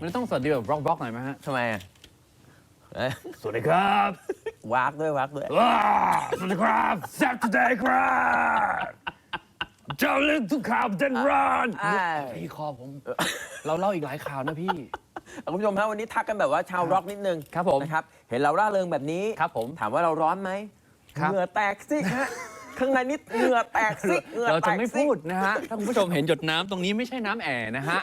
มันต้องสวัสดีแบบบล็อกบล็อกหน่อยไหมฮะ ทำไมอะเอ้ยสวัสดีครับวากด้วยวากด้วย ว้าวสวัสดีครับแซ่บทุเดย์ครับเจ้าเรื่องทุกข่าวเด่นร้อนอ่า พี่คอผม เราเล่าอีกหลายข่าวนะพี่ คุณผู้ชมครับวันนี้ทักกันแบบว่าชาวร็อกนิดนึงครับผมนะครับ เห็นเราร่าเริงแบบนี้ ครับผมถามว่าเราร้อนไหมครับ เหงื่อแตกซิกฮะ ข้างในนิดเหงื่อแตกซิกหงื่อเราแตจะกไม่ซิกพูดนะฮะ ถ้าคุณผู้ชมเห็นหยดน้ำตรงนี้ไม่ใช่น้ำแอร์นะฮะ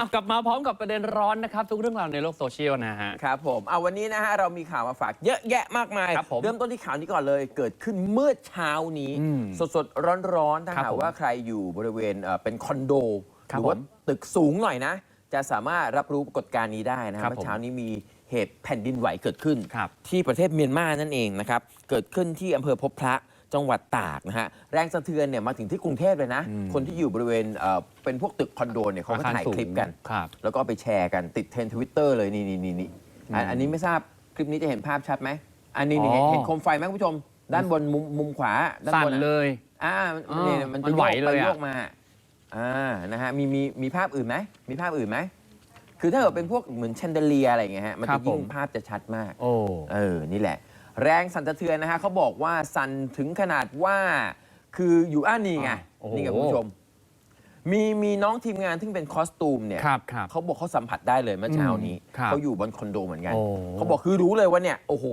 ะกลับมาพร้อมกับประเด็นร้อนนะครับ ทุกเรื่องราวในโลกโซเชียลนะฮะ ครับผมเอาวันนี้นะฮะเรามีข่าวมาฝากเยอะแยะมากมาย ครับผมเริ่มต้นที่ข่าวนี้ก่อนเลย เกิดขึ้นเมื่อเช้านี้ อืมสดๆร้อนๆถ้าครับหากผมว่าใครอยู่บริเวณเอ่อเป็นคอนโดหครับรือว่าผม ตึกสูงหน่อยนะ จะสามารถรับรู้ปรากฏการณ์นี้ได้นะคครัรับบเมื่ผมอเช้านี้มีเหตุแผ่นดินไหวเกิดขึ้น ครับ ที่ประเทศเมียนมานั่นเองนะครับ เกิดขึ้นที่อำเภอพบพระจังหวัดตากนะฮะ แรงสะเทือนเนี่ยมาถึงที่กรุงเทพเลยนะ อืม คนที่อยู่บริเวณเอ่อเป็นพวกตึกคอนโดเนี่ยเขาก็ถ่ายคลิปกัน ครับ แล้วก็เอาไปแชร์กันติดเทรนทวิตเตอร์ Twitter เลยนี่นี่นี่นี่อันอืมอันนี้ไม่ทราบคลิปนี้จะเห็นภาพชัดไหมอันนี้นี่อ๋อเห็นเห็นโคมไฟไหมคุณผู้ชม ด้านบนมุมมุมขวาด้านสั่บนนอะเลย อ่าอ๋อเนี่ยมันมันจะไหวโยกเลไปยอะ โยกมา อ่านะฮะมีมีมีภาพอื่นไหมมีภาพอื่นไหมคือถ้าเกิดเป็นพวกเหมือนแชนเดเลียอะไรอย่างเงี้ยฮะมันครัจะบยิ่ผงมภาพจะชัดมาก โอ้ เออ นี่แหละ แรงสั่นสะเทือนนะฮะเขาบอกว่าสั่นถึงขนาดว่า คืออยู่อ่านี่ไง อ่าโอ้โห นี่ไงคุณผู้ชม มีมีน้องทีมงานที่เป็นคอสตูมเนี่ย ครับครับ เขาบอกเขาสัมผัสได้เลยเมื่อเช้านี้ อืมครับเขาอยู่บนคอนโดเหมือนกัน โอ้เขาบอกคือรู้เลยว่าเนี่ย โอ้โห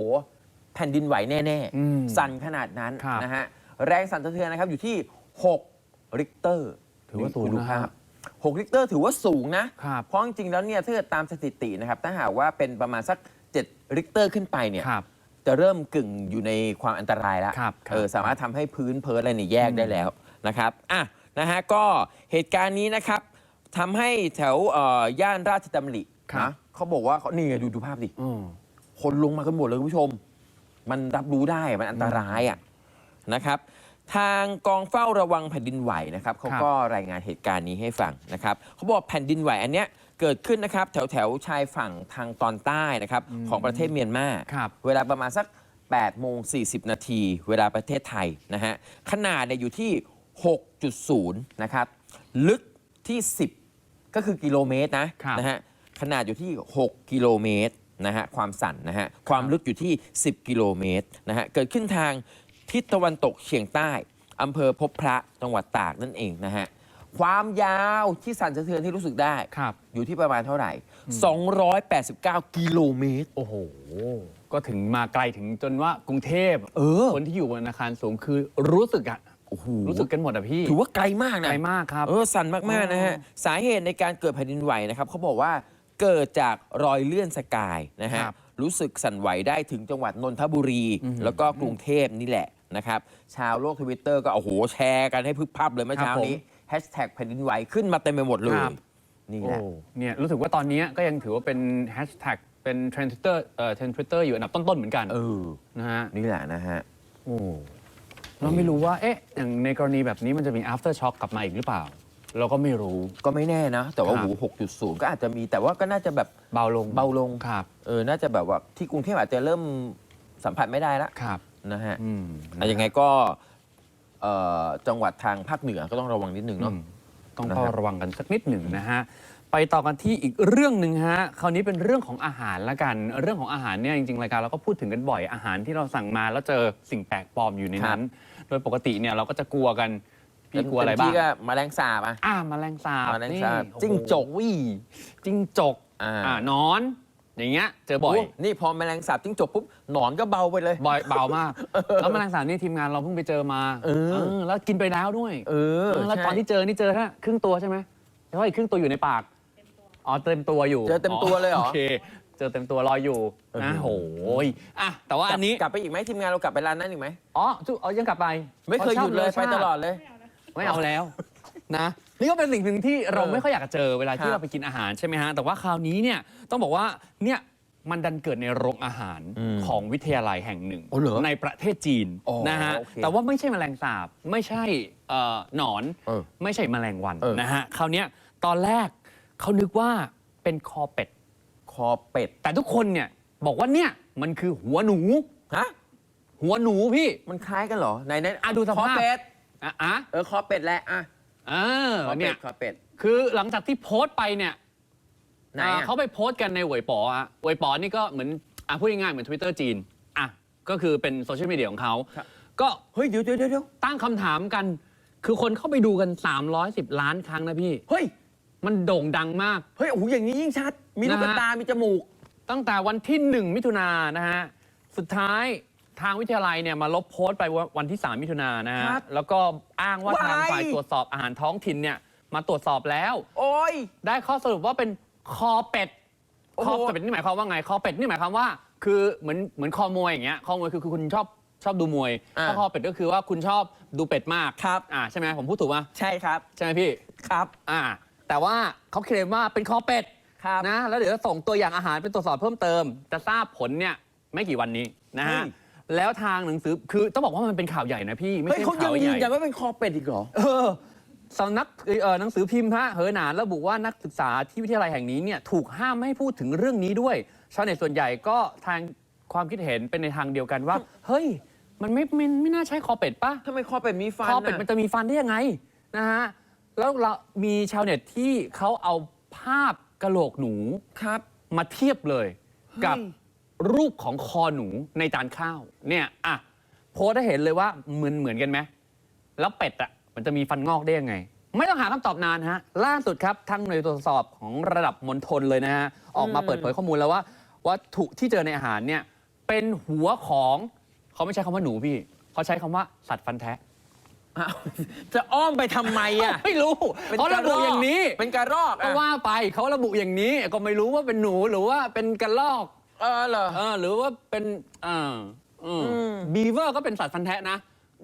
แผ่นดินไหวแน่ อืมๆ สั่นขนาดนั้นครับ นะฮะ แรงสั่นสะเทือนนะครับอยู่ที่ 6 ริกเตอร์ ถือว่าสูงคุณดูนะภาฮะพ6ริกเตอร์ถือว่าสูงนะ ครับ เพราะจริงๆแล้วเนี่ยถ้าเกิดตามสถิตินะครับ ถ้าหากว่าเป็นประมาณสัก7ริกเตอร์ขึ้นไปเนี่ยครับ จะเริ่มกึ่งอยู่ในความอันตรายแล้วครับครับเออสามารถทำให้พื้นเพิร์อะไรเนี่ยแยกได้แล้วนะครับอะนะฮะก็เหตุการณ์นี้นะครับทำให้แถวเอ่อย่านราชดำริครับ นะเขาบอกว่าเขานี่ไงดูดูภาพดิ อืม คนลงมากันหมดเลยคุณผู้ชม มันรับรู้ได้มันอันตรายอะนะครับ ทางกองเฝ้าระวังแผ่นดินไหวนะครับเขาก็รายงานเหตุการณ์นี้ให้ฟังนะครับเขาบอกแผ่นดินไหวอันเนี้ยเกิดขึ้นนะครับแถวแถวๆชายฝั่งทางตอนใต้นะครับของประเทศเมียนมาครับเวลาประมาณสัก8โมง40 นาที เวลาประเทศไทยนะฮะขนาดเนี่ยอยู่ที่ 6.0 นะครับ ลึกที่ 10 ก็คือกิโลเมตรนะครับนะฮะขนาดอยู่ที่ 6 กิโลเมตรนะฮะความสั่นนะฮะความลึกอยู่ที่ 10 กิโลเมตรนะฮะเกิดขึ้นทาง ทิศตะวันตกเฉียงใต้อำเภอพบพระจังหวัดตากนั่นเองนะฮะความยาวที่สั่นสะเทือนที่รู้สึกได้ครับ อยู่ที่ประมาณเท่าไหร่ 289 กิโลเมตร โอ้โห ก็ถึงมาไกลถึงจนว่ากรุงเทพเออ คนที่อยู่บนอาคารสูงคือรู้สึกอะโอ้โหรู้สึกกันหมดอะพี่ ถือว่าไกลมากนะไกลมากครับเออสั่นมากๆนะฮะอ๋อสาเหตุในการเกิดแผ่นดินไหวนะครับเขาบอกว่าเกิดจากรอยเลื่อนสกายนะฮะครับรู้สึกสั่นไหวได้ถึงจังหวัดนนทบุรีอือหือแล้วก็กรุงเทพนี่แหละ นะครับ ชาวโลกทวิตเตอร์ก็โอ้โหแชร์กันให้พึบพับเลยเมื่อเช้าครับผมนี้แฮชแท็กแผ่นดินไหวขึ้นมาเต็มไปหมดเลย ครับ นี่แหโอ้ละ เนี่ยรู้สึกว่าตอนนี้ก็ยังถือว่าเป็นแฮชแท็กเป็นเทรนด์ทวิตเตอร์เอ่อเทรนด์ทวิตเตอร์อยู่อันดับต้นๆเหมือนกันเออ นะฮะนี่แหละนะฮะ โอ้เราไม่รู้ว่าเอ๊ะอย่างในกรณีแบบนี้มันจะมี after shock กลับมาอีกหรือเปล่า เราก็ไม่รู้ ก็ไม่แน่นะ แต่ว่าครับโอ้โห6.0ก็อาจจะมีแต่ว่าก็น่าจะแบบ เบาลงเบาลง ครับ เออ น่าจะแบบว่าที่กรุงเทพอาจจะเริ่มสัมผัสไม่ได้ละ ครับ นะฮะอืมแต่ยังไงก็เอ่อจังหวัดทางภาคเหนือก็ต้องระวังนิดนึงอืเนาะมต้องนะเฝ้าฮะระวังกันสักนิดหนึ่งนะฮะ ไปต่อกันที่อีกเรื่องหนึ่งฮะ คราวนี้เป็นเรื่องของอาหารละกัน เรื่องของอาหารเนี่ยจริงๆรายการเราก็พูดถึงกันบ่อย อาหารที่เราสั่งมาแล้วเจอสิ่งแปลกปลอมอยู่ในนั้น โดยปกติเนี่ยเราก็จะกลัวกัน พี่กลัวอะไรเต็มบ้างที่ก็แมลงสาบอะ อ่าแมลงสาบแมลงนี่สาบโอ้โหจิ้งจกวิ่จิ้งจกอ่า อ่านอน อย่างเงี้ยเจอบ่อย โนี่พอแมลงสาบจิ้งจกปุ๊บหนอนก็เบาไปเลย บ่อยเบามาก แล้วแมลงสาบนี่ทีมงานเราเพิ่งไปเจอมาเออ เออแล้วกินไปแล้วด้วยเออเออแล้วใช่ตอนที่เจอนี่เจอแค่ครึ่งตัวใช่ไหมแต่ว่าอีกครึ่งตัวอยู่ในปากอ๋อเต็มตัวอยู่เจอเต็มตัวเลยเหรอโอเคเจอเต็มตัวรออยู่นะเออโหยอะแต่ว่าอันนี้กลับไปอีกไหมทีมงานเรากลับไปร้านนั้นอีกไหมอ๋อจุอ๋อยังกลับไปไม่เคยหยุดเลยไปตลอดเลย ไม่เอาแล้วนะ นี่ก็เป็นสิ่งหนึ่งที่เราเออไม่ค่อยอยากจะเจอเวลาคที่รับเราไปกินอาหารใช่ไหมฮะ แต่ว่าคราวนี้เนี่ยต้องบอกว่าเนี่ยมันดันเกิดในโรงอาหารอืมของวิทยาลัยแห่งหนึ่งโอ้เหรอในประเทศจีนอ๋อนะฮะ โอเคแต่ว่าไม่ใช่แมลงสาบ ไม่ใช่เอ่อหนอน เออไม่ใช่แมลงวันเออ นะฮะ คราวเนี้ยตอนแรกเขานึกว่าเป็นคอเป็ด คอเป็ดแต่ทุกคนเนี่ยบอกว่าเนี่ยมันคือหัวหนู ฮะหัวหนูพี่ มันคล้ายกันเหรอไหนไหนอะดูสภาพ คอเป็ด อะอะ เออคอเป็ดแหละอะ เออขอเป็เนี่ดยขอเป็ด คือหลังจากที่โพสต์ไปเนี่ยไหนอ่าอะเขาไปโพสต์กันในเหวยป๋ออะเหวยป๋อนี่ก็เหมือนอะพูดง่ายๆเหมือน Twitter จีนอะก็คือเป็นโซเชียลมีเดียของเขาก็เฮ้ยเดี๋ยวเดี๋ยวเดี๋ยวตั้งคำถามกัน คือคนเข้าไปดูกัน 310 ล้านครั้งนะพี่ เฮ้ยมันโด่งดังมาก เฮ้ยโอ้โหอย่างนี้ยิ่งชัด มีลูกนะฮะ ตา มีจมูก ตั้งแต่วันที่ 1 มิถุนายนนะฮะ สุดท้าย ทางวิทยาลัยเนี่ยมาลบโพสต์ไปวันที่ 3 มิถุนายนนะฮะครับแล้วก็อ้างว่าทางว้ายฝ่ายตรวจสอบอาหารท้องถิ่นเนี่ยมาตรวจสอบแล้ว โอ้ย ได้ข้อสรุปว่าเป็นคอเป็ดโอ้คโห อเป็ดนี่หมายความว่าไงคอเป็ดนี่หมายความว่า คือเหมือนเหมือนคอมวยอย่างเงี้ยคอมวยคือคือคุณชอบชอบดูมวยอ่าถ้าคอเป็ดก็คือว่าคุณชอบดูเป็ดมากครับ อ่าใช่ไหมผมพูดถูกปะใช่ครับใช่ไหมพี่ ครับ อ่า แต่ว่าเขาเคลมว่าเป็นคอเป็ดครับ นะแล้วเดี๋ยวจะส่งตัวอย่างอาหารไปตรวจสอบเพิ่มเติม จะทราบผลเนี่ยไม่กี่วันนี้นะฮะเฮ้ย แล้วทางหนังสือคือต้องบอกว่ามันเป็นข่าวใหญ่นะพี่ไม่เฮ้ยใช่เขายัข่างวใหยืญ่นยันว่าเป็นคอเป็ดอีกเหรอ เออสำนักเอ่อหนังสือพิมพ์ฮะเหอหนานระบุว่านักศึกษาที่วิทยาลัยแห่งนี้เนี่ยถูกห้ามไม่ให้พูดถึงเรื่องนี้ด้วยชาวเน็ตส่วนใหญ่ก็ทางความคิดเห็นเป็นในทางเดียวกันว่า เฮ้ย มันไม่ไม่ไม่น่าใช่คอเป็ดปะ ทำไมคอเป็ดมีฟันคอเป็ดมันจะมีฟันได้ยังไงนะฮะ แล้วเรามีชาวเน็ตที่เขาเอาภาพกะโหลกหนูครับ มาเทียบเลย กับเฮ้ย รูปของคอหนูในจานข้าว เนี่ยอะโพสต์ให้เห็นเลยว่าเหมือนเหมือนกันไหมแล้วเป็ดอะมันจะมีฟันงอกได้ยังไง ไม่ต้องหาคำตอบนานฮะ ล่าสุดครับทางหน่วยตรวจสอบของระดับมณฑลเลยนะฮะ ออกมาเปิดเผยข้อมูลแล้วว่า วัตถุที่เจอในอาหารเนี่ย เป็นหัวของเขาไม่ใช้คำว่าหนูพี่เขาใช้คำว่าสัตว์ฟันแทะ อ้าวจะอ้อมไปทำไมอะ ไม่รู้ป็นเขาระบุอย่างนี้ เป็นกระรอกก็อะว่าไปเขาระบุอย่างนี้ก็ไม่รู้ว่าเป็นหนูหรือว่าเป็นกระรอก เออเหรอเออหรือว่าเป็นอ่าอืมอืมบีเวอร์ก็เป็นสัตว์ฟันแทะนะ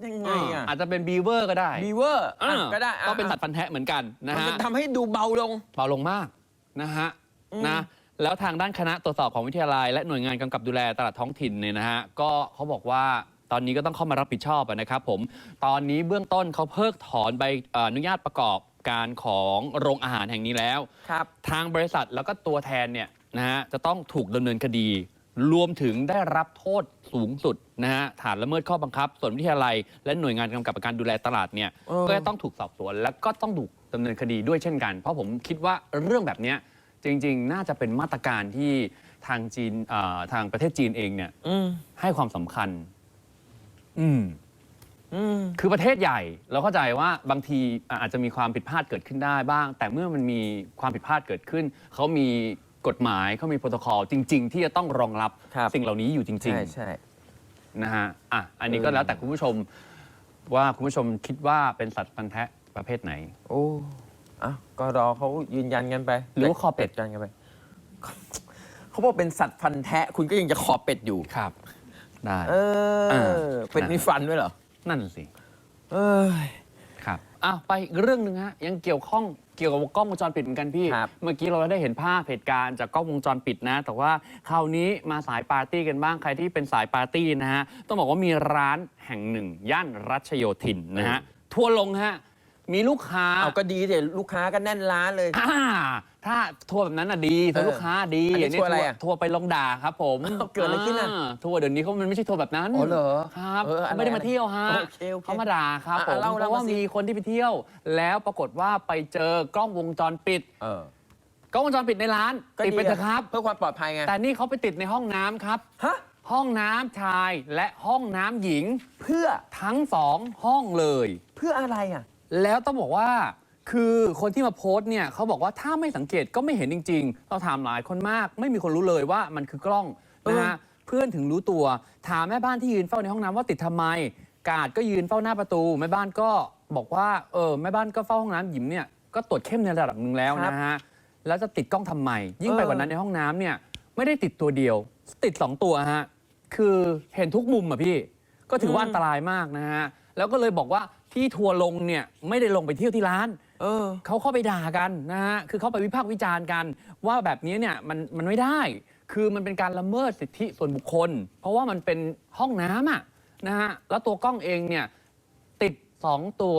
ยังไงอะอาจจะเป็นบีเวอร์ก็ได้บีเวอร์อ่าก็ได้อะก็เป็นสัตว์ฟันแทะเหมือนกันนะมันฮะจะทำให้ดูเบาลง เบาลงมากนะฮะอืม นะแล้วทางด้านคณะตรวจสอบของวิทยาลัย และหน่วยงานกำกับดูแลตลาดท้องถิ่นเนี่ยนะฮะก็เขาบอกว่าตอนนี้ก็ต้องเข้ามารับผิดชอบอะนะครับผมตอนนี้เบื้องต้นเขาเพิกถอนใบเอ่ออนุญาตประกอบการของโรงอาหารแห่งนี้แล้ว ครับ ทางบริษัทแล้วก็ตัวแทนเนี่ย นะฮะจะต้องถูกดำเนินคดี รวมถึงได้รับโทษสูงสุดนะฮะฐานละเมิดข้อบังคับ ส่วนวิทยาลัย และหน่วยงานกำกับการดูแลตลาดเนี่ยเออ ก็จะต้องถูกสอบสวน และก็ต้องถูกดำเนินคดีด้วยเช่นกัน เพราะผมคิดว่าเรื่องแบบเนี้ยจริง ๆ น่าจะเป็นมาตรการที่ทางจีนเอ่อทางประเทศจีนเองเนี่ยอืมให้ความสำคัญ อืม อืม คือประเทศใหญ่เราเข้าใจว่าบางทีอะอาจจะมีความผิดพลาดเกิดขึ้นได้บ้าง แต่เมื่อมันมีความผิดพลาดเกิดขึ้น เขามี กฎหมายเขามีโปรโตคอลจริง ๆ ที่จะต้องรองรับครับ สิ่งเหล่านี้อยู่จริง ใช่ใช่ ๆ นะฮะอะอันนี้ก็เออแล้วแต่คุณผู้ชมว่าคุณผู้ชมคิดว่าเป็นสัตว์พันธุ์แท้ประเภทไหน โอ้อะก็รอเขายืนยันกันไปหรือว่าคอเป็ดกันกันไป เขาบอกเป็นสัตว์ฟันแทะ คุณก็ยังจะคอเป็ดอยู่ ครับ ได้ เอออ่าเป็นมีฟันด้วยเหรอ นั่นสิ เอ้ย ครับ อะ ไปอีกเรื่องหนึ่งฮะ ยังเกี่ยวข้องเกี่ยวกับกล้องวงจรปิดเหมือนกันพี่ ครับ เมื่อกี้เราได้เห็นภาพเหตุการณ์จากกล้องวงจรปิดนะ แต่ว่าคราวนี้มาสายปาร์ตี้กันบ้างใครที่เป็นสายปาร์ตี้นะฮะต้องบอกว่ามีร้านแห่งหนึ่ง ย่านรัชโยธินนะฮะทัวร์ลงฮะ มีลูกค้าเอาก็ดีเดี๋ยวลูกค้าก็แน่นร้านเลย อ่าถ้าทัวร์แบบนั้นน่ะดีทัวร์เออลูกค้าดีอันนี้ย่างนี้ทัวร์อะไรอะทัวร์ไปลงด่าครับผมอ้าวเกิดอะไรขึ้นอะาทัวร์เดี๋ยวนี้เขามันไม่ใช่ทัวร์แบบนั้นอ๋อเหรอครับเอออะไรเขาไม่ได้มาเที่ยวฮะโอเคโอเคเขามาด่าครับอะผมเล่าเพเล่าราะว่ามาสิ มีคนที่ไปเที่ยว แล้วปรากฏว่าไปเจอกล้องวงจรปิด เออกล้องวงจรปิดในร้านก็ติดดีไปเถอะครับ เพื่อความปลอดภัยไงแต่นี่เขาไปติดในห้องน้ำครับ ฮะห้องน้ำชายและห้องน้ำหญิงเพื่อทั้งสองห้องเลย เพื่ออะไรอะ แล้วต้องบอกว่าคือคนที่มาโพสต์เนี่ยเขาบอกว่าถ้าไม่สังเกตก็ไม่เห็นจริง ๆ เราถามหลายคนมาก ไม่มีคนรู้เลยว่ามันคือกล้องนะฮะเพื่อนถึงรู้ตัว ถามแม่บ้านที่ยืนเฝ้าในห้องน้ำว่าติดทำไม กาดก็ยืนเฝ้าหน้าประตู แม่บ้านก็บอกว่าเออแม่บ้านก็เฝ้าห้องน้ำหญิงเนี่ยก็ตรวจเข้มในระดับหนึ่งแล้วนะฮะแล้วจะติดกล้องทำไม ยิ่งไปเออกว่านั้นในห้องน้ำเนี่ยไม่ได้ติดตัวเดียว ติดสองตัวฮะคือเห็นทุกมุมอะพี่ ก็ถือว่าอันตรายมากนะฮะ แล้วก็เลยบอกว่า ที่ทัวร์ลงเนี่ยไม่ได้ลงไปเที่ยวที่ร้านเออ เขาเข้าไปด่ากันนะฮะ คือเข้าไปวิพากษ์วิจารณ์กัน ว่าแบบนี้เนี่ยมันมันไม่ได้ คือมันเป็นการละเมิดสิทธิส่วนบุคคล เพราะว่ามันเป็นห้องน้ำอะนะฮะ แล้วตัวกล้องเองเนี่ยติด 2 ตัว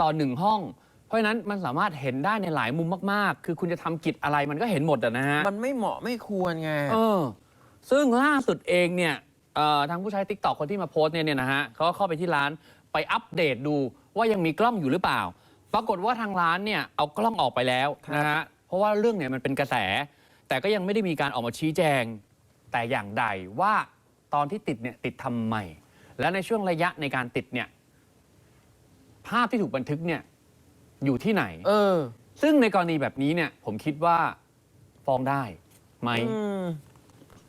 ต่อ 1 ห้อง เพราะฉะนั้นมันสามารถเห็นได้ในหลายมุมมากๆ คือคุณจะทำกิจอะไรมันก็เห็นหมดอะนะฮะ มันไม่เหมาะไม่ควรไง เออ ซึ่งล่าสุดเองเนี่ยเอ่อทางผู้ใช้ติ๊กต็อกคนที่มาโพสต์เนี่ยเนี่ยนะฮะเขาก็เข้าไปที่ร้าน ไปอัปเดตดูว่ายังมีกล้องอยู่หรือเปล่าปปรากฏว่าทางร้านเนี่ยเอากล้องออกไปแล้วครับนะฮะเพราะว่าเรื่องเนี่ยมันเป็นกระแส แต่ก็ยังไม่ได้มีการออกมาชี้แจง แต่อย่างใดว่าตอนที่ติดเนี่ยติดทำไมและในช่วงระยะในการติดเนี่ยภาพที่ถูกบันทึกเนี่ยอยู่ที่ไหน เออ ซึ่งในกรณีแบบนี้เนี่ย ผมคิดว่าฟ้องได้ไหมอืม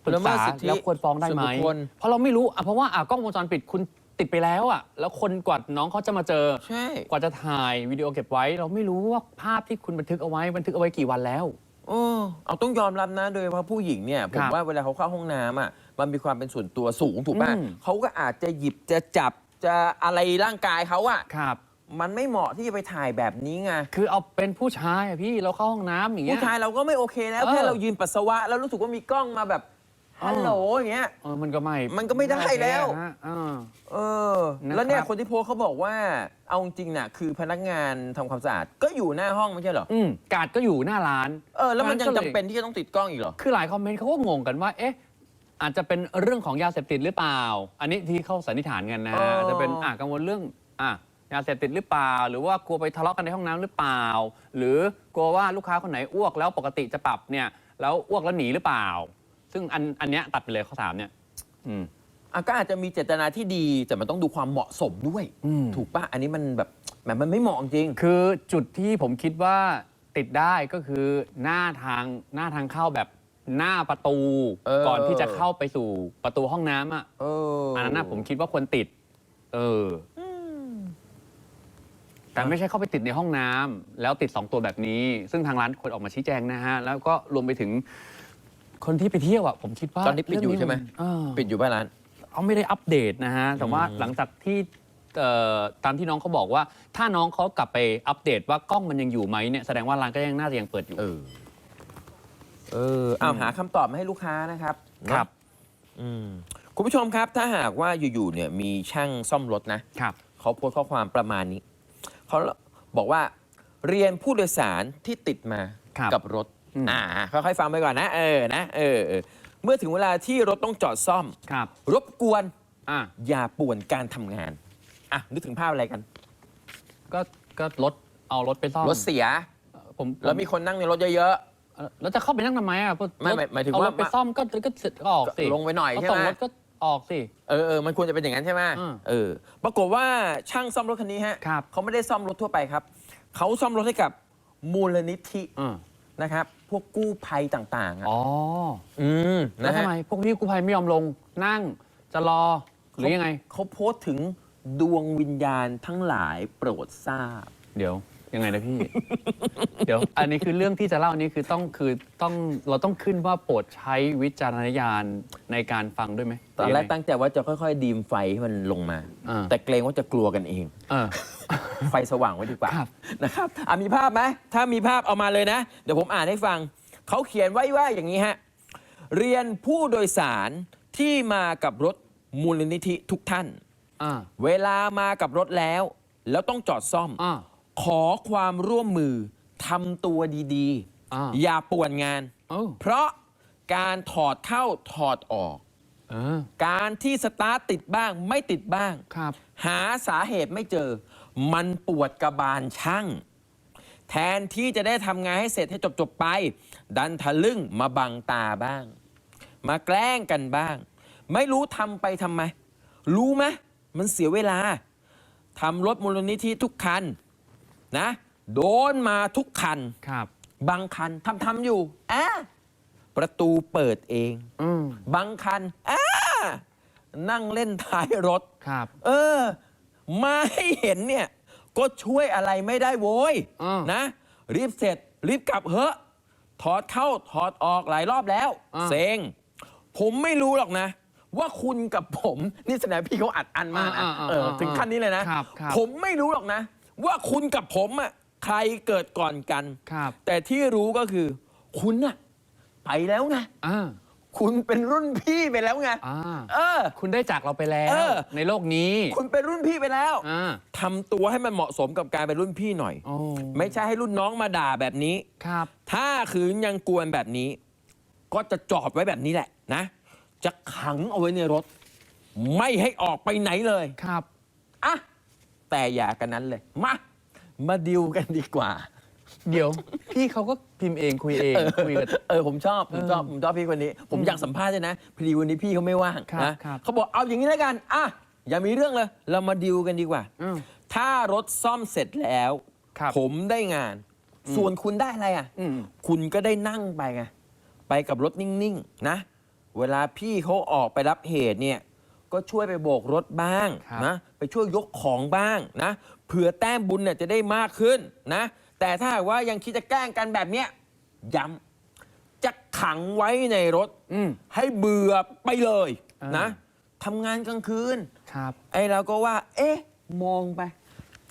ปรึกละเมิษาดสิทธิแล้วควรฟ้องได้ไหม ส่วนบุคคล เพราะเราไม่รู้อะเพราะว่าอะกล้องวงจรปิดคุณ ติดไปแล้วอะแล้วคนกว่าน้องเขาจะมาเจอ ใช่ กว่าจะถ่ายวิดีโอเก็บไว้ เราไม่รู้ว่าภาพที่คุณบันทึกเอาไว้บันทึกเอาไว้กี่วันแล้ว โอ้เอาต้องยอมรับนะโดยเฉพาะผู้หญิงเนี่ยผครัมบว่าเวลาเขาเข้าห้องน้ำอะมันมีความเป็นส่วนตัวสูงถูกป่ะอืม เขาก็อาจจะหยิบจะจับจะอะไรร่างกายเขาอะครับ มันไม่เหมาะที่จะไปถ่ายแบบนี้ไงคือเอาเป็นผู้ชายอะพี่เราเข้าห้องน้ำอย่างเงี้ผู้ย ชายเราก็ไม่โอเคแล้วเออ แค่เรายืนปัสสาวะแล้วรู้สึกว่ามีกล้องมาแบบเออ ฮัลโหลอย่างเงี้ย เออมันก็ไม่มันก็ไม่ได้แล้วฮะเออ เออ นะครับแล้วเนี่ยคนที่โพสต์เขาบอกว่า เอาจริงๆน่ะ คือพนักงานทำความสะอาดก็อยู่หน้าห้องไม่ใช่เหรอ อืมกาดก็อยู่หน้าร้าน เออ แล้วมันยังก็เลยจำเป็นที่จะต้องติดกล้องอีกเหรอ คือหลายคอมเมนต์เขาก็งงกันว่า เอ๊ะ อาจจะเป็นเรื่องของยาเสพติดหรือเปล่า อันนี้ที่เขาสันนิษฐานกันนะ อ๋ออ อาจจะเป็นอะกังวลเรื่องอะยาเสพติดหรือเปล่า หรือว่ากลัวไปทะเลาะกันในห้องน้ำหรือเปล่า หรือกลัวว่าลูกค้าคนไหนอ้วกแล้วปกติจะปรับเนี่ย แล้วอ้วกแล้วหนีหรือเปล่า ซึ่งอันอันเนี้ยตัดไปเลยข้อสามเนี่ย อืม อะก็อาจจะมีเจตนาที่ดีแต่มันต้องดูความเหมาะสมด้วย อืม ถูกปะอันนี้มันแบบแหมมันไม่เหมาะจริง คือจุดที่ผมคิดว่าติดได้ก็คือหน้าทางหน้าทางเข้าแบบหน้าประตู เออ ก่อนที่จะเข้าไปสู่ประตูห้องน้ำอะเอออันนั้นนะผมคิดว่าควรติดเอออ แต่ไม่ใช่เข้าไปติดในห้องน้ำแล้วติด 2 ตัวแบบนี้ ซึ่งทางร้านควรออกมาชี้แจงนะฮะ แล้วก็รวมไปถึง คนที่ไปเที่ยวอะผมคิดว่าตอนนี้ปิดอยู่เรื่งใช่ไหมเออ ปิดอยู่บ้านร้าน เขาไม่ได้อัปเดตนะฮะ แต่ว่าอืมหลังจากที่เอ่อตามที่น้องเขาบอกว่า ถ้าน้องเขากลับไปอัปเดตว่ากล้องมันยังอยู่ไหมเนี่ยแสดงว่าร้านก็ยังน่าจะยังเปิดอยู่ เออ เออเอาหาคำตอบมาให้ลูกค้านะครับครับอืมคุณผู้ชมครับ ถ้าหากว่าอยู่ๆเนี่ยมีช่างซ่อมรถนะ ครับ เขาโพสต์ข้อความประมาณนี้ เขาบอกว่าเรียนผู้โดยสารที่ติดมาครับ กับรถ อืมอ่าค่อยๆฟังไปก่อนนะ เออนะเออเออเมื่อถึงเวลาที่รถต้องจอดซ่อม ครับ รบกวนอะอย่าป่วนการทำงานอะนึกถึงภาพอะไรกันก็ก็รถเอารถไปซ่อมรถเสีย ผมแล้วมีคนนั่งในรถเยอะ เอ่อแล้วจะเข้าไปนั่งทำไมอะไม่หมายหมายถึงเอว่ารถไปซ่อมก็ก็ก็ก็ออกสิๆลงไปหน่อยเอาใช่ส่งไหมรถก็ออกสิเออเออมันควรจะเป็นอย่างนั้นใช่ไหมอืมเออปรากฏว่าช่างซ่อมรถคันนี้ฮะครับ เขาไม่ได้ซ่อมรถทั่วไปครับ เขาซ่อมรถให้กับมูลนิธิ อ่า นะครับ พวกกู้ภัยต่างๆอะอ๋อ อืมแล้วนะทำฮะไมพวกพี่กู้ภัยไม่ยอมลงนั่งจะรอหรือยังไง เขาโพสต์ถึงดวงวิญญาณทั้งหลายโปรดทราบ เดี๋ยว ยังไงนะพี่ เดี๋ยว อันนี้คือเรื่องที่จะเล่านี้คือต้องคือต้องเราต้องขึ้นว่าโปรดใช้วิจารณญาณในการฟังด้วยไหมตอนแรกหยังไงตั้งใจว่าจะค่อยๆ ดีมไฟให้มันลงมา อ่าแต่เกรงว่าจะกลัวกันเองเออไฟสว่างไว้ดีกว่าครับ นะครับอะมีภาพไหมถ้ามีภาพเอามาเลยนะ เดี๋ยวผมอ่านให้ฟัง เขาเขียนไว้ว่าอย่างนี้ฮะ เรียนผู้โดยสารที่มากับรถมูลนิธิทุกท่าน อ่าเวลามากับรถแล้ว แล้วต้องจอดซ่อม อ่า ขอความร่วมมือทำตัวดีอ่า ๆ อย่าป่วนงาน เอ้าเพราะการถอดเข้าถอดออก เออการที่สตาร์ทติดบ้างไม่ติดบ้าง ครับ หาสาเหตุไม่เจอ มันปวดกระบาลช่าง แทนที่จะได้ทำงานให้เสร็จให้จบ ๆ ไป ดันทะลึ่งมาบังตาบ้าง มาแกล้งกันบ้าง ไม่รู้ทำไปทำไม รู้ไหมมันเสียเวลาทำรถมูลนิธิทุกคัน นะโดนมาทุกคันครับ บางคันทำทำอยู่อะประตูเปิดเอง อืมบางคันอ่านั่งเล่นท้ายรถ ครับเออ มาให้เห็นเนี่ย ก็ช่วยอะไรไม่ได้โว้ย อ่าน นะ รีบเสร็จ รีบกลับเหอะ ถอดเข้าถอดออกหลายรอบแล้ว อ่าเซ็งผมไม่รู้หรอกนะ ว่าคุณกับผม นี่แสดงพี่เขาอัดอันมากนะอ่าอ่าเอออ่าถึงขั้นนี้เลยนะ ครับครับ ผมไม่รู้หรอกนะ ว่าคุณกับผมอะใครเกิดก่อนกัน ครับแต่ที่รู้ก็คือ คุณน่ะไปแล้วไงอ่าคุณเป็นรุ่นพี่ไปแล้วไงอ่าเออ คุณได้จากเราไปแล้ว เออ ในโลกนี้คุณเป็นรุ่นพี่ไปแล้วอ่าทำตัวให้มันเหมาะสมกับการเป็นรุ่นพี่หน่อย โอ้ไม่ใช่ให้รุ่นน้องมาด่าแบบนี้ ครับ ถ้าขืนยังกวนแบบนี้ ก็จะจอดไว้แบบนี้แหละนะ จะขังเอาไว้ในรถ ไม่ให้ออกไปไหนเลย ครับ อะ แต่อย่ากันนั้นเลย มา มาดิวกันดีกว่า เดี๋ยว พี่เขาก็พิมพ์เองคุยเองคุยกับ เออผมชอบผมชอบผมชอบพี่คนนี้ ผมอยากสัมภาษณ์ด้วยนะพอดีวันนี้พี่เขาไม่ว่างครับนะครับ เขาบอกเอาอย่างนี้แล้วกัน อะ อย่ามีเรื่องเลย เรามาดิวกันดีกว่า อืม ถ้ารถซ่อมเสร็จแล้ว ครับผมได้งาน ส่วนคุณได้อะไรอะ อืม คุณก็ได้นั่งไปไง ไปกับรถนิ่ง ๆ นะ เวลาพี่เขาออกไปรับเหตุเนี่ย ก็ช่วยไปโบกรถบ้างครับ นะไปช่วยยกของบ้างนะเผื่อแต้มบุญเนี่ยจะได้มากขึ้นนะ แต่ถ้าหากว่ายังคิดจะแกล้งกันแบบเนี้ยย้ำจะขังไว้ในรถ อืม ให้เบื่อไปเลยอ่านนะทำงานกลางคืน ครับ ไอ้เราก็ว่า เอ๊ะ มองไป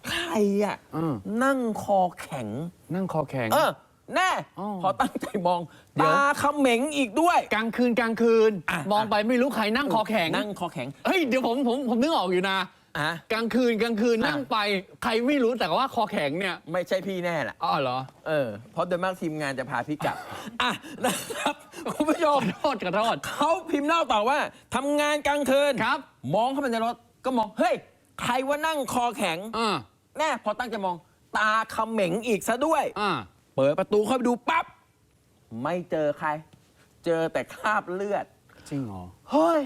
ใครอะอืม นั่งคอแข็ง นั่งคอแข็ง เออ แน่อ๋อ พอตั้งใจมองเดี๋ยวตาเขม็งอีกด้วย กลางคืนกลางคืน อะ มองไปไม่รู้ใครนั่งคอแข็งนั่งคอแข็งเฮ้ยเดี๋ยวผมผมผมนึกออกอยู่นะ อะ กลางคืนกลางคืนอะนั่งไป ใครไม่รู้แต่ว่าคอแข็งเนี่ยไม่ใช่พี่แน่แหละ อ๋อเหรอเออ เพราะโดยมากทีมงานจะพาพี่กลับ อะนะครับ คุณผู้ชมขอโทษขอโทษ เขาพิมพ์เล่าต่อว่าทำงานกลางคืนครับ มองเข้าไปในรถก็มอง เฮ้ย ใครว่านั่งคอแข็ง อ่าแน่พอตั้งใจมอง ตาเขม็งอีกซะด้วย อ่า เปิดประตูเข้าไปดูปั๊บ ไม่เจอใคร เจอแต่คราบเลือด จริงเหรอ เฮ้ย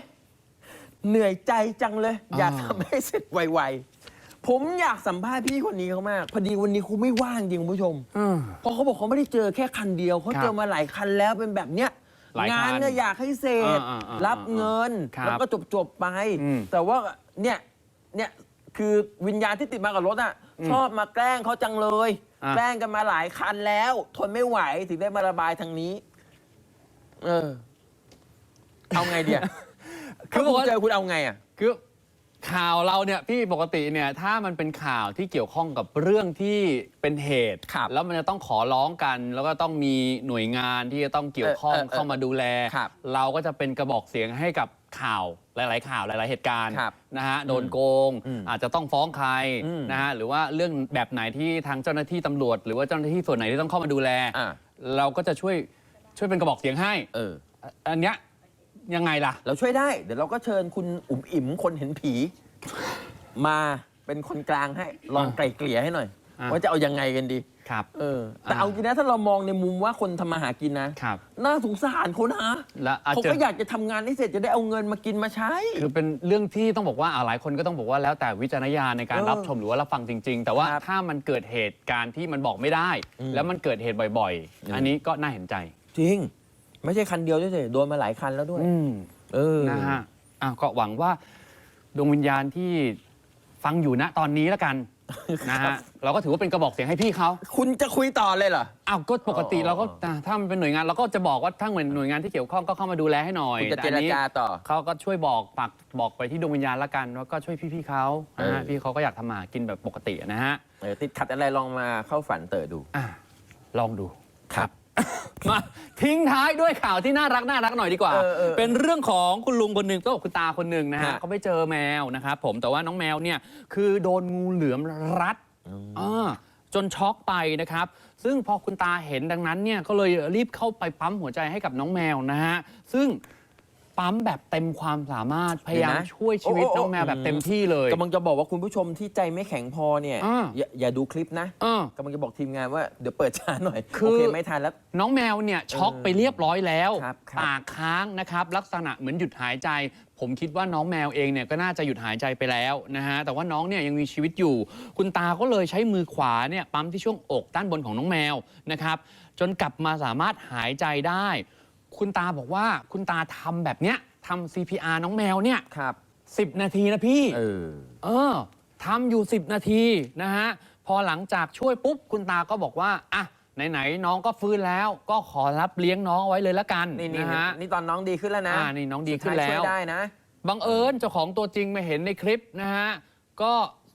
เหนื่อยใจจังเลยอ่าอยากทำให้เสร็จไวๆ ผมอยากสัมภาษณ์พี่คนนี้เขามาก พอดีวันนี้เขาไม่ว่างจริงคุณผู้ชม อืม เพราะเขาบอกเขาไม่ได้เจอแค่คันเดียวเขาครับเจอมาหลายคันแล้วเป็นแบบเนี้ยหลายคันงานเนี่ยอยากให้เสร็จอ่าๆๆๆรับเงิน ครับแล้วก็จบจบๆไป อืม แต่ว่าเนี่ยเนี่ยคือวิญญาณที่ติดมากับรถอะอืมชอบมาแกล้งเขาจังเลย อะ แกล้งกันมาหลายคันแล้ว ทนไม่ไหวถึงได้มาระบายทางนี้ เออ เอาไงเดีย คืคืออบอกคุณว่า เจอคุณเอาไงอะ คือข่าวเราเนี่ยพี่ปกติเนี่ยถ้ามันเป็นข่าวที่เกี่ยวข้องกับเรื่องที่เป็นเหตุ ครับแล้วมันจะต้องขอร้องกัน แล้วก็ต้องมีหน่วยงานที่จะต้องเกี่ยวข้องเออเออเออเข้ามาดูแล ครับ เราก็จะเป็นกระบอกเสียงให้กับข่าว หลาย ๆ ข่าวหลาย ๆ เหตุการณ์ครับนะฮะโดนโกง อืมอาจจะต้องฟ้องใครอืมนะฮะหรือว่าเรื่องแบบไหนที่ทางเจ้าหน้าที่ตำรวจ หรือว่าเจ้าหน้าที่ส่วนไหนที่ต้องเข้ามาดูแล อะเราก็จะช่วยช่วยเป็นกระบอกเสียงให้ เออ อันเนี้ยยังไงล่ะ เราช่วยได้ เดี๋ยวเราก็เชิญคุณอุ๋มอิ๋มคนเห็นผี มาเป็นคนกลางให้ลองไกล่เกลี่ยให้หน่อย อะ ว่าจะเอายังไงกันดี ครับ เออแต่อะเอาจริงนะถ้าเรามองในมุมว่าคนทำมาหากินนะครับ น่าสงสารเขานะและอาจเขาจะ ก็อยากจะทำงานให้เสร็จจะได้เอาเงินมากินมาใช้ คือเป็นเรื่องที่ต้องบอกว่าอ่าหลายคนก็ต้องบอกว่าแล้วแต่วิจารณญาณในการเออรับชมหรือว่ารับฟังจริง ๆ แต่ว่าครับถ้ามันเกิดเหตุการณ์ที่มันบอกไม่ได้ อืม แล้วมันเกิดเหตุบ่อยอืมๆอันนี้ก็น่าเห็นใจจริง ไม่ใช่คันเดียวด้วยสิโดนมาหลายคันแล้วด้วย อืมเออ นะฮะอะก็หวังว่าดวงวิญญาณที่ฟังอยู่ณตอนนี้แล้วกัน นะฮะเราก็ถือว่าเป็นกระบอกเสียงให้พี่เขาคุณจะคุยต่อเลยเหรอ อ้าวก็ปกติอ๋อเราก็อะถ้ามันเป็นหน่วยงานเราก็จะบอกว่าถ้าเหมือนหน่วยงานที่เกี่ยวข้องก็เข้ามาดูแลให้หน่อยคุณจะแต่เจอัรนนี้จาต่อเขาก็ช่วยบอกฝากบอกไปที่ดวงวิญญาณละกันว่าก็ช่วยพี่ๆเขานะฮะเออ พี่เขาก็อยากทำมาหากินแบบปกตินะฮะเออติดขัดอะไรลองมาเข้าฝันเต๋อดู อะลองดูครับ มา ทิ้งท้ายด้วยข่าวที่น่ารักน่ารักหน่อยดีกว่า เออเออเป็นเรื่องของคุณลุงคนหนึ่งก็คุณตาคนหนึ่งนะฮะฮะ เขาไปเจอแมวนะครับผมแต่ว่าน้องแมวเนี่ยคือโดนงูเหลือมรัดอ่าจนช็อกไปนะครับ ซึ่งพอคุณตาเห็นดังนั้นเนี่ยก็เลยรีบเข้าไปปั๊มหัวใจให้กับน้องแมวนะฮะซึ่ง ปั๊มแบบเต็มความสามารถพยายามเห็นไหมช่วยชีวิตโอ้โอ้น้องแมวแบบเต็มที่เลยกำลังจะบอกว่าคุณผู้ชมที่ใจไม่แข็งพอเนี่ยอ่า อย่าอย่าดูคลิปนะเออกำลังจะบอกทีมงานว่าเดี๋ยวเปิดช้าหน่อยคือ โอเคไม่ทันแล้ว น้องแมวเนี่ยช็อกไปเรียบร้อยแล้วครับครับปากค้างนะครับ ลักษณะเหมือนหยุดหายใจ ผมคิดว่าน้องแมวเองเนี่ยก็น่าจะหยุดหายใจไปแล้วนะฮะแต่ว่าน้องเนี่ยยังมีชีวิตอยู่ คุณตาก็เลยใช้มือขวาเนี่ยปั๊มที่ช่วงอกด้านบนของน้องแมวนะครับ จนกลับมาสามารถหายใจได้ คุณตาบอกว่าคุณตาทำแบบเนี้ยทำ CPR น้องแมวเนี่ยครับ10นาทีนะพี่ เออ เออทำอยู่ 10 นาทีนะฮะ พอหลังจากช่วยปุ๊บ คุณตาก็บอกว่า อะ ไหน ๆ น้องก็ฟื้นแล้ว ก็ขอรับเลี้ยงน้องไว้เลยละกันนี่นี่นะฮะ นี่ตอนน้องดีขึ้นแล้วนะอ่านี่น้องดีขึ้นแล้ว สุดท้ายช่วยได้นะ บังเอิญเจ้าของตัวจริงมาเห็นในคลิปนะฮะ ก็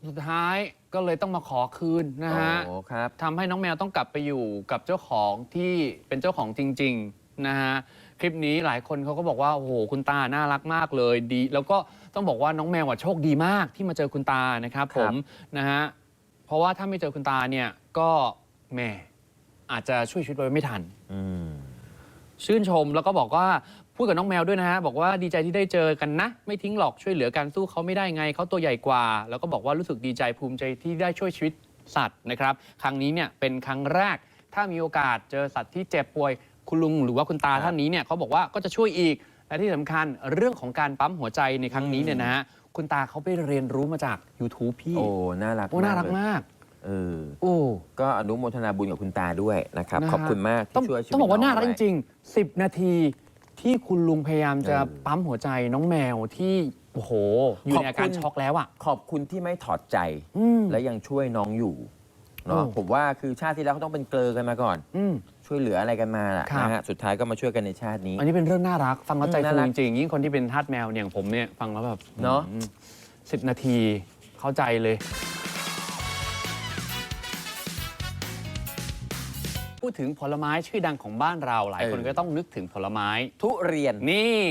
สุดท้ายก็เลยต้องมาขอคืนนะฮะโอ้ครับ ทำให้น้องแมวต้องกลับไปอยู่กับเจ้าของที่เป็นเจ้าของจริง ๆ นะฮะคลิปนี้หลายคนเขาก็บอกว่าโอ้โหคุณตาน่ารักมากเลยดี แล้วก็ต้องบอกว่าน้องแมวอะโชคดีมากที่มาเจอคุณตานะครับ ผมนะฮะเพราะว่าถ้าไม่เจอคุณตาเนี่ยก็แหม่อาจจะช่วยชีวิตไว้ไม่ทัน อืม ชื่นชมแล้วก็บอกว่าพูดกับน้องแมวด้วยนะฮะ บอกว่าดีใจที่ได้เจอกันนะ ไม่ทิ้งหรอกช่วยเหลือกันสู้เขาไม่ได้ไงเขาตัวใหญ่กว่า แล้วก็บอกว่ารู้สึกดีใจภูมิใจที่ได้ช่วยชีวิตสัตว์นะครับ ครั้งนี้เนี่ยเป็นครั้งแรกถ้ามีโอกาสเจอสัตว์ที่เจ็บป่วย คุณลุงหรือว่าคุณตาครับท่านนี้เนี่ยเขาบอกว่าก็จะช่วยอีก และที่สำคัญเรื่องของการปั๊มหัวใจในครั้งนี้เนี่ยนะฮะคุณตาเขาไปเรียนรู้มาจาก YouTube พี่โอ้ น่ารักโอ้น่ารักเลยมาก เออ โอ้ ก็อนุโมทนาบุญกับคุณตาด้วยนะครับ นะฮะขอบคุณมากต้องที่ช่วยชีวิตต้องบอกว่าน่ารักเอจไว้ริงๆ 10 นาทีที่คุณลุงพยายามจะเออปั๊มหัวใจน้องแมวที่โอ้โหอยู่ในอาการขอบคุณช็อกแล้วอะขอบคุณที่ไม่ถอดใจ อืมและยังช่วยน้องอยู่เนาะโอ้ ผมว่าคือชาติที่แล้วเขาต้องเป็นเกลอกันมาก่อน อืม ช่วยเหลืออะไรกันมาแหละครับ นะฮะสุดท้ายก็มาช่วยกันในชาตินี้ อันนี้เป็นเรื่องน่ารัก ฟังแล้วใจอืมฟูน่ารักจริงๆยิ่งคนที่เป็นทาสแมวอย่างผมเนี่ยฟังแล้วแบบเนอะ สิบนาทีเข้าใจเลย พูดถึงผลไม้ชื่อดังของบ้านเราหลายคนก็ต้องนึกถึงผลไม้ ทุเรียน นี่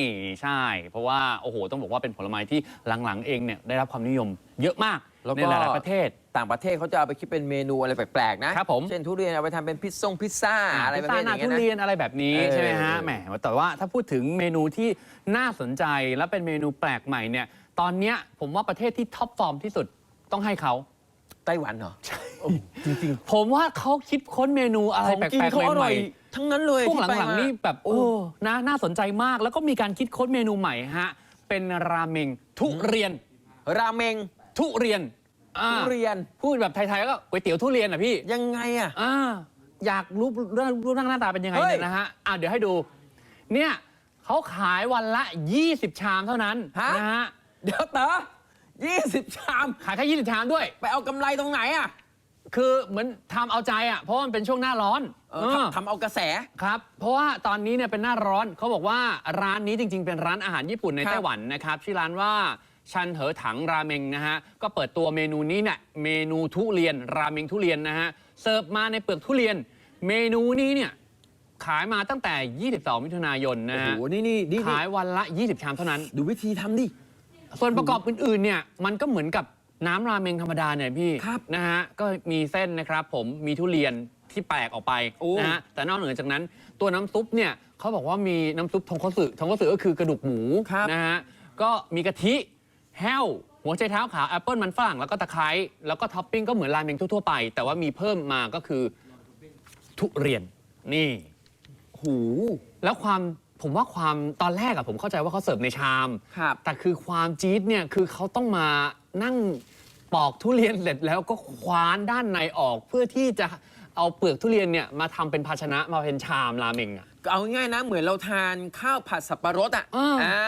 ใช่ เพราะว่า โอ้โห ต้องบอกว่าเป็นผลไม้ที่หลังๆเองเนี่ยได้รับความนิยมเยอะมากแล้วก็ ในหลายๆประเทศ ต่างประเทศเขาจะเอาไปคิดเป็นเมนูอะไรแปลกๆนะครับผม เช่นทุเรียนเอาไปทำเป็นพิซซ่งพิซซ่าอะไรประเภทพิซอซ่าย่างหเงี้น้ายทุนะ เรียนอะไรแบบนี้เออใช่ไหมฮะแหมแต่ว่าถ้าพูดถึงเมนูที่น่าสนใจและเป็นเมนูแปลกใหม่เนี่ย ตอนเนี้ยผมว่าประเทศที่ท็อปฟอร์มที่สุดต้องให้เขา ไต้หวันเหรอจริงๆผมว่าเขาคิดค้นเมนูอะไรของแปลกินกๆเขาอใหร่อม่ยๆทั้งนั้นเลยพวกที่ไปหลังมาๆนี่แบบโอ้โอ้นะน่าสนใจมากแล้วก็มีการคิดค้นเมนูใหม่ฮะ เป็นราเมงทุเรียน ราเมงทุเรียน อ่าทุเรียนพูดแบบไทยๆก็ก๋วยเตี๋ยวทุเรียนอะพี่ยังไงอะ อ่าอยากรู้เรื่องรูปร่างหน้าตาเป็นยังไงเฮ้ย เนี่ยนะฮะอ่าเดี๋ยวให้ดู เนี่ยเขาขายวันละ 20 ชามเท่านั้นฮะนะฮะเดี๋ยวเต๋อยี่สิบชามขายแค่20 ชามด้วย ไปเอากำไรตรงไหนอะคือเหมือนทำเอาใจอะเพราะว่ามันเป็นช่วงหน้าร้อนเออเออ ทำทำเอากระแส ครับ เพราะว่าตอนนี้เนี่ยเป็นหน้าร้อนเขาบอกว่าร้านนี้จริง ๆ เป็นร้านอาหารญี่ปุ่นในครับไต้หวันนะครับ ชื่อร้านว่า ชันเหอถังราเมงนะฮะก็เปิดตัวเมนูนี้เนี่ยเมนูทุเรียนราเมงทุเรียนนะฮะเสิร์ฟมาในเปลือกทุเรียน เมนูนี้เนี่ยขายมาตั้งแต่ 22 มิถุนายนโอ้นะโหฮะนี่นี่นี่ขายวันละ 20 ชามเท่านั้น ดูวิธีทำดิ ส่วนประกอบอื่นๆ เนี่ย มันก็เหมือนกับน้ำราเมงธรรมดาเนี่ยพี่ครับนะฮะ ก็มีเส้นนะครับผม มีทุเรียนที่แปลกออกไปโอ้ นะฮะ แต่นอกเหนือจากนั้น ตัวน้ำซุปเนี่ยเขาบอกว่ามีน้ำซุปทงคัตสึทงคัตสึก็คือกระดูกหมูครับ นะฮะ ก็มีกะทิ แห้ว หัวไชเท้าขาวแอปเปิลมันฝรั่งแล้วก็ตะไคร้แล้วก็ท็อปปิ้งก็เหมือนราเมงทั่วๆไป แต่ว่ามีเพิ่มมาก็คือทุเรียนนี่หูแล้วความผมว่าความตอนแรกอะผมเข้าใจว่าเขาเสิร์ฟในชาม ครับแต่คือความจี๊ดเนี่ยคือเขาต้องมานั่งปอกทุเรียนเสร็จแล้วก็คว้านด้านในออกเพื่อที่จะเอาเปลือกทุเรียนเนี่ยมาทำเป็นภาชนะมาเป็นชามราเมงอะ เอาง่ายๆนะ เหมือนเราทานข้าวผัดสับปะรดอะอ่า อ่า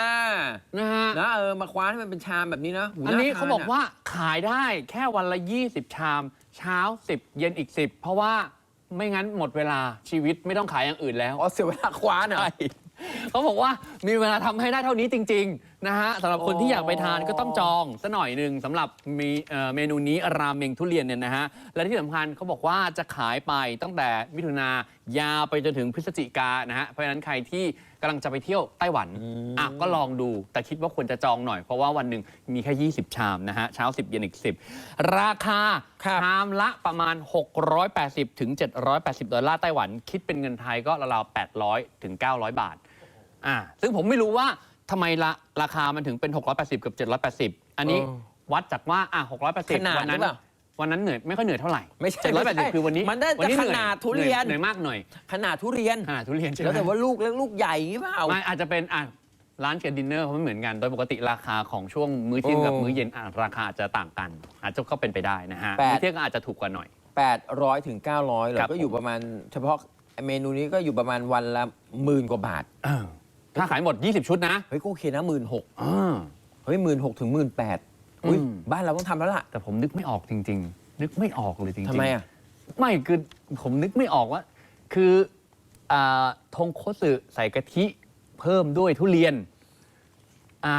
นะฮะ นะเออมาคว้านให้มันเป็นชามแบบนี้นะหูอันนี้ทเขาบอกว่าขายได้แค่วันละ 20 ชาม เช้า 10 เย็นอีก 10 เพราะว่าไม่งั้นหมดเวลาชีวิตไม่ต้องขายอย่างอื่นแล้ว อ๋อเสียเวลาคว้านเหรอใช่เขาบอกว่ามีเวลาทำให้ได้เท่านี้จริง ๆ นะฮะสำหรับคนที่อยากไปทานก็ต้องจองสัหน่อยหนึ่งสำหรับมีเอ่อเมนูนี้ราเมงทุเรียนเนี่ยนะฮะและที่สำคัญเขาบอกว่าจะขายไปตั้งแต่มิถุนายาวไปจนถึงพฤศจิกานะฮะเพราะฉะนั้นใครที่กำลังจะไปเที่ยวไต้หวันอะก็ลองดูแต่คิดว่าควรจะจองหน่อยเพราะว่าวันหนึ่งมีแค่ 20 ชามนะฮะเช้า 10 เย็นอีก 10 ราคาครับ ชามละประมาณ 680ถึง780 ดอลลาร์ไต้หวัน คิดเป็นเงินไทยก็ราวๆ800ถึง900 บาท อ่าซึ่งผมไม่รู้ว่า ทำไมละราคามันถึงเป็น 680กับ 780 อันนี้เออวัดจากว่าอะขนาด680วันนั้น หรือเปล่าวันนั้นเหนื่อยไม่ค่อยเหนื่อยเท่าไหร่ไม่ใช่ไม่ใช่780คือวันนี้มันได้วันี้ขนาดทุเรียนเหนื่อยมากหน่อยขนาดทุเรียน ขนาดทุเรียนใช่ไหม แล้วแต่ว่าลูกเล็กลูกใหญ่อย่างนี้เปล่าไม่อาจจะเป็นอะร้านกับดินเนอร์เขาไม่เหมือนกัน โดยปกติราคาของช่วงมื้อเที่ยงกับโอ้มื้อเย็นอะราคาอาจจะต่างกัน อาจจะก็เป็นไปได้นะฮะแปด มื้อเที่ยงก็อาจจะถูกกว่าหน่อย 800ถึง900เหรครัอบก็อยู่ประมาณ เฉพาะเมนูนี้ก็อยู่ประมาณวันละหมื่นกว่าบาทเออ ถ้าขายหมด 20 ชุดนะเฮ้ยก็โอเคนะหมื่นหกอ่าเฮ้ยหมื่นหกถึงหมื่นแปดอุ้ยอืมบ้านเราต้องทำแล้วล่ะแต่ผมนึกไม่ออกจริง ๆ นึกไม่ออกเลยจริงๆทำไมอะ ไม่คือผมนึกไม่ออกว่า คืออ่าทงโคสึใส่กะทิเพิ่มด้วยทุเรียน อ่า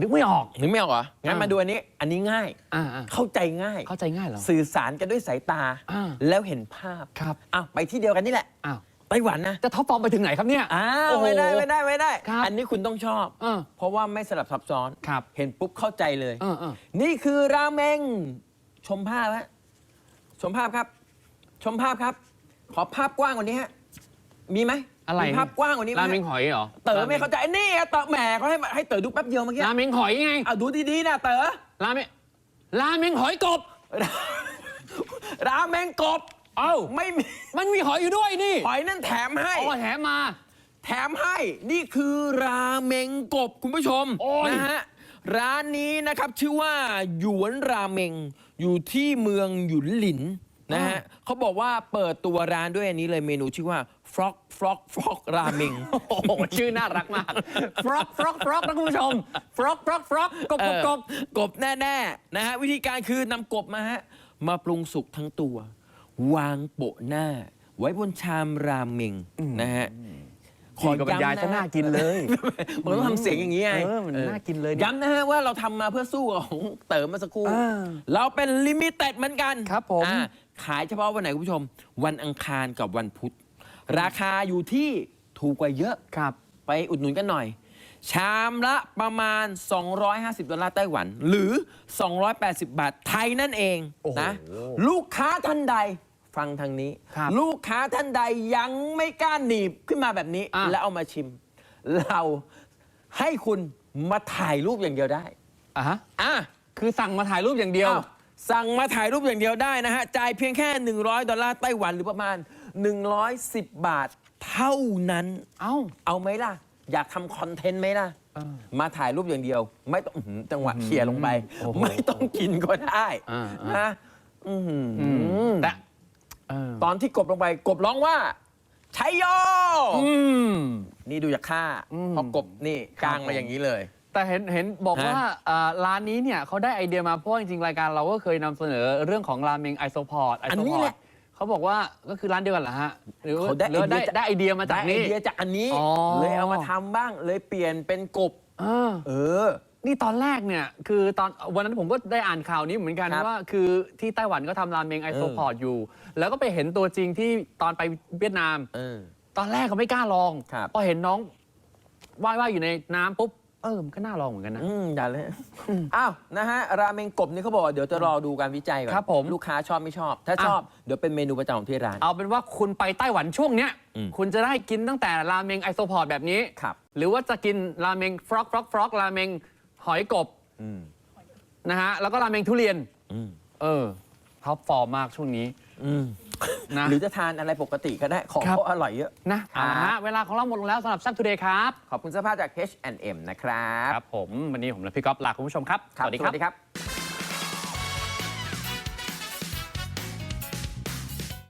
นึกไม่ออก นึกไม่ออกเหรอ งั้นอ่ามมาดูอันนี้ อันนี้ง่าย อ่าอ่าเข้าใจง่าย เข้าใจง่ายเหรอ สื่อสารกันด้วยสายตา อ่าแล้วเห็นภาพครับ อ้าวไปที่เดียวกันนี่แหละ อ้าว ไต้หวันนะจะท็อปฟอร์มไปถึงไหนครับเนี่ยอ้าโอ้วโหไม่ได้ไม่ได้ไม่ได้ ครับอันนี้คุณต้องชอบ เออเพราะว่าไม่สลับซับซ้อนครับ เห็นปุ๊บเข้าใจเลย เออเออนี่คือราเมง ชมภาพฮะชมภาพครับ ชมภาพครับ ขอภาพกว้างกว่านี้ฮะมีไหมอะไรมีภาพกว้างกว่านี้ไหมราฮะเมงหอยเหรอเต๋อไม่เข้าใจนี่อะเต๋อแหมเขาให้ให้เต๋อดูแป๊บเดียวเมื่อกี้ราเมงหอยไงเอาดูดีๆนะเต๋อ ราเมงราเมงหอยกบ ราเมงกบ เอ้าไม่มีมันมีหอยอยู่ด้วยนี่หอยนั่นแถมให้ อ๋อแถมมา แถมให้นี่คือราเมงกบคุณผู้ชมโอ้ย นะฮะร้านนี้นะครับชื่อว่าหยวนราเมงอยู่ที่เมืองหยุนหลินนะฮะเขาบอกว่าเปิดตัวร้านด้วยอันนี้เลยเมนูชื่อว่าฟรอกฟรอกฟรอกราเมง โอ้โหชื่อน่ารักมากฟรอกฟรอกฟรอกนะคุณผู้ชมฟรอกฟรอกฟรอกกบกบกบ เออกบแน่ ๆ นะฮะ วิธีการคือนำกบมาฮะ มาปรุงสุกทั้งตัว วางโปะหน้า ไว้บนชามราเมงนะฮะพี่ก็บรรยายซะน่ากินเลยมันต้องทำเสียงอย่างนี้ไงเออมันน่ากินเลยเนี่ยย้ำนะฮะว่าเราทำมาเพื่อสู้กับของเติมเมาสักครู่อ่าเราเป็นลิมิเต็ดเหมือนกันครับผมอ่าขายเฉพาะวันไหนคุณผู้ชม วันอังคารกับวันพุธ ราคาอยู่ที่ถูกกว่าเยอะครับ ไปอุดหนุนกันหน่อย ชามละประมาณ 250 ดอลลาร์ไต้หวัน หรือ 280 บาทไทยนั่นเองโอ้โหนะลูกค้าท่านใด ฟังทางนี้ ครับลูกค้าท่านใดยังไม่กล้าหนีบขึ้นมาแบบนี้ อะ แล้วเอามาชิม เราให้คุณมาถ่ายรูปอย่างเดียวได้ อะฮะอะ คือสั่งมาถ่ายรูปอย่างเดียว อ้าวสั่งมาถ่ายรูปอย่างเดียวได้นะฮะ จ่ายเพียงแค่ 100 ดอลลาร์ไต้หวันหรือประมาณ 110 บาทเท่านั้น เอ้า เอาไหมล่ะ อยากทำคอนเทนต์ไหมล่ะ เออมาถ่ายรูปอย่างเดียว ไม่ต้องอื้อหือจังหวะเขี่ยลงไป โอ้โหไม่ต้องกินก็ได้อ่าๆนะอื้อหืออแต่ เออ ตอนที่กบลงไปกบร้องว่าชัยโย อืม นี่ดูจากค่าอืมพอกบนี่กลางมาอย่างนี้เลย แต่เห็นเห็นบอกฮะ ว่าอ่าร้านนี้เนี่ยเขาได้ไอเดียมาเพราะว่าจริงๆ รายการเราก็เคยนำเสนอเรื่องของราเมงไอโซพอร์ตไออันโซนี้พอแหร์ตละเขาบอกว่าก็คือร้านเดียวกันเหรอฮะ หรือว่าเขาได้หรือว่าได้ไอเดียจาก ได้ไอเดียมาจากได้ไอนี้ เดียจากอันนี้ อ๋อ เลยเอามาทำบ้างเลยเปลี่ยนเป็นกบ เออ เออ นี่ตอนแรกเนี่ยคือตอนวันนั้นผมก็ได้อ่านข่าวนี้เหมือนกันครับว่าคือที่ไต้หวันก็ทำราเมงไอโซพอร์ตอยู่ แล้วก็ไปเห็นตัวจริงที่ตอนไปเวียดนาม เออ ตอนแรกก็ไม่กล้าลองครับ พอเห็นน้องว่ายว่ายอยู่ในน้ำปุ๊บเออมันก็น่าลองเหมือนกันนะ อืมอย่าเลยอ้าวนะฮะราเมงกบนี่เขาบอกว่าเดี๋ยวจะรอดูการวิจัยก่อนครับผมลูกค้าชอบไม่ชอบ ถ้าอะชอบเดี๋ยวเป็นเมนูประจำของที่ร้าน เอาเป็นว่าคุณไปไต้หวันช่วงเนี้ยอืม คุณจะได้กินตั้งแต่ราเมงไอโซพอร์ตแบบนี้ ครับ หรือว่าจะกินราเมงฟรอกฟรอกฟรอกราเมง หอยกบอืมนะฮะแล้วก็ราเมงทุเรียน อืมเออท็อปฟอร์มมากช่วงนี้อืมนะหรือจะทานอะไรปกติก็ได้ของครับเขาอร่อยเยอะ นะเอาละฮะเวลาของเราหมดลงแล้วสำหรับซั p ทูเดย์ครับ ขอบคุณเสื้อผ้าจาก H&M นะครับ ครับผม วันนี้ผมและพี่ก๊อฟลาคุณผู้ชมครับครับสวัสดีสครัวับสดีครับ